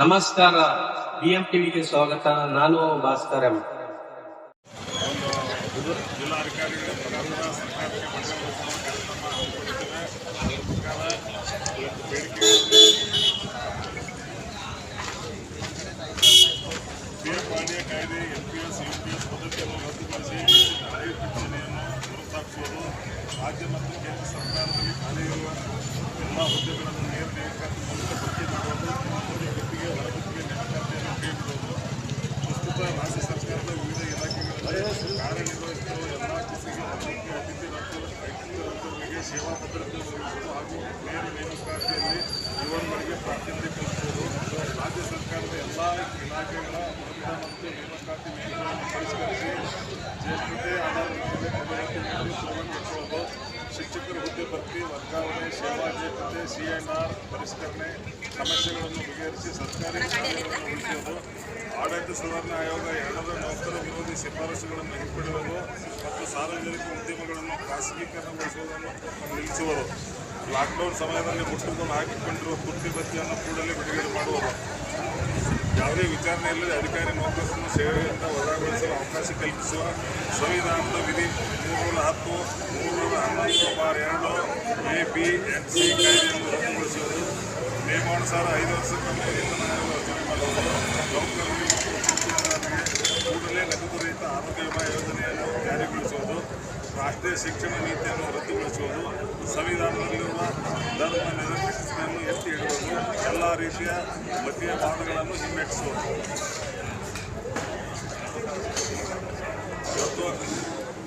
ನಮಸ್ಕಾರ ಬಿಎಂ ಟಿವಿಗೆ ಸ್ವಾಗತ ನಾನು ಭಾಸ್ಕರ್ ಎಂ ಜಿಲ್ಲಾಧಿಕಾರಿಗಳ ಪ್ರಧಾನ ಸರ್ಕಾರಕ್ಕೆ ಮನವೊಲಿಸುವ ಕಾರ್ಯಕ್ರಮ ಹಮ್ಮಿಕೊಂಡಿದ್ದೇವೆ ಅದರ ಪ್ರಕಾರ ಇವತ್ತು ಬೇಡಿಕೆಗಳಲ್ಲಿ ಪಿಎಫ್ ಪಾಳ್ಯ ಕಾಯ್ದೆ N P S U P S ಪದ್ಧತಿಯನ್ನು ರದ್ದುಗೊಳಿಸಿ ಹಳೆಯ ಪಿಂಚಣಿಯನ್ನು ಹೊರತಾಗಿಸುವುದು ರಾಜ್ಯ ಮತ್ತು ಸೇವಾ ಭದ್ರತೆ ಒದಗಿಸಲು ಹಾಗೂ ನೇರ ನೇಮಕಾತಿಯಲ್ಲಿ ಯುವನ್ಗಳಿಗೆ ಪ್ರಾತಿನಿಧ್ಯ ಕಲ್ಪಿಸುವುದು ರಾಜ್ಯ ಸರ್ಕಾರದ ಎಲ್ಲ ಇಲಾಖೆಗಳ ಮತ್ತು ನೇಮಕಾತಿ ನಿಯಮಗಳನ್ನು ಪರಿಷ್ಕರಿಸಿ ಜ್ಯೇಷ್ಠತೆ ಆಧಾರದ ಮೇಲೆ ಪೂರ್ಣಗೊಳಿಸುವುದು ಶಿಕ್ಷಕರ ಹುದ್ದೆ ಭರ್ತಿ ವರ್ಗಾವಣೆ ಸೇವಾ ಜ್ಯೇಷ್ಠತೆ ಸಿಎನ್ಆರ್ ಪರಿಷ್ಕರಣೆ ಸಮಸ್ಯೆಗಳನ್ನು ಬಗೆಹರಿಸಿ ಸರ್ಕಾರಿ ಶಾಲೆಗಳನ್ನು ಉಳಿಸುವುದು ಆಡಳಿತ ಸುಧಾರಣಾ ಆಯೋಗ ಎರಡರ ನೌಕರ ವಿರೋಧಿ ಶಿಫಾರಸುಗಳನ್ನು ಹಿಂಪಡೆಯುವುದು ಮತ್ತು ಸಾರ್ವಜನಿಕ ಉದ್ಯಮಗಳನ್ನು ಖಾಸಗೀಕರಣಗೊಳಿಸುವುದನ್ನು ನಿಲ್ಲಿಸುವುದು ಲಾಕ್ಡೌನ್ ಸಮಯದಲ್ಲಿ ಮುಟ್ಟುಗೋಲು ಹಾಕಿಕೊಂಡಿರುವ ತುರ್ತಿ ಬತ್ತಿಯನ್ನು ಕೂಡಲೇ ಬಿಡುಗಡೆ ಮಾಡುವರು. ಯಾವುದೇ ವಿಚಾರಣೆ ಇಲ್ಲದೆ ಅಧಿಕಾರಿ ನೌಕರರನ್ನು ಸೇವೆಯಿಂದ ವಜಾಗೊಳಿಸಲು ಅವಕಾಶ ಕಲ್ಪಿಸುವ ಸಂವಿಧಾನದ ವಿಧಿ ಮೂರ್ನೂರ ಹತ್ತು ಮೂರ್ನೂರ ಹನ್ನೊಂದು ಬಾರ್ ಎರಡು ಎ, ಬಿ ಎನ್ ಸಿ ಕಾಯ್ದೆಯನ್ನು ರದ್ದುಗೊಳಿಸುವುದು. ನಿಯಮಾನುಸಾರ ಐದು ವರ್ಷಕ್ಕೊಮ್ಮೆ ವೇತನ ಆಯೋಗ ರಚನೆ ಮಾಡುವುದು ನೌಕರರಿಗೆ ಕೂಡಲೇ ನಗದು ಆರೋಗ್ಯ ವಿಮಾ ಯೋಜನೆಯನ್ನು ಜಾರಿಗೊಳಿಸುವುದು, ರಾಷ್ಟ್ರೀಯ ಶಿಕ್ಷಣ ನೀತಿಯನ್ನು ರದ್ದುಗೊಳಿಸುವುದು, ಸಂವಿಧಾನದಲ್ಲಿರುವ ಧರ್ಮ ನಿರಪೇಕ್ಷತೆಯನ್ನು ಎತ್ತಿ ಹಿಡಿಯುವುದು ಎಲ್ಲ ರೀತಿಯ ಮತೀಯ ವಾದಗಳನ್ನು ಹಿಮ್ಮೆಟ್ಟಿಸುವುದು. ಇವತ್ತು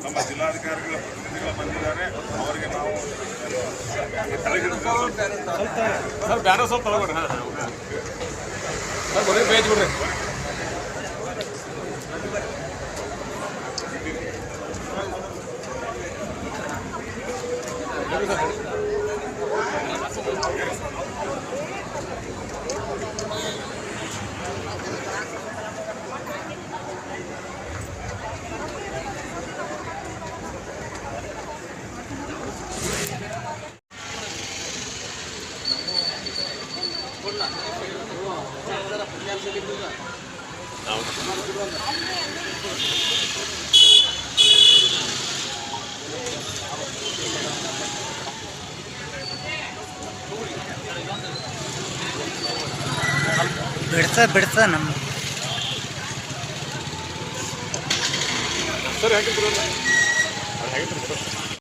ನಮ್ಮ ಜಿಲ್ಲಾಧಿಕಾರಿಗಳ ಪ್ರತಿನಿಧಿಗಳು ಬಂದಿದ್ದಾರೆ. ಅವರಿಗೆ ನಾವು ಸರ್ ಸರ್, ಬರೀ ಪೇಜ್ ಬಿಡ್ರಿ. 나오죠. ಬಿಡ್ಸ ಬಿಡ್ಸ ನಮ್ಮ ಸರ್ ಹಾಕಿದ್ರು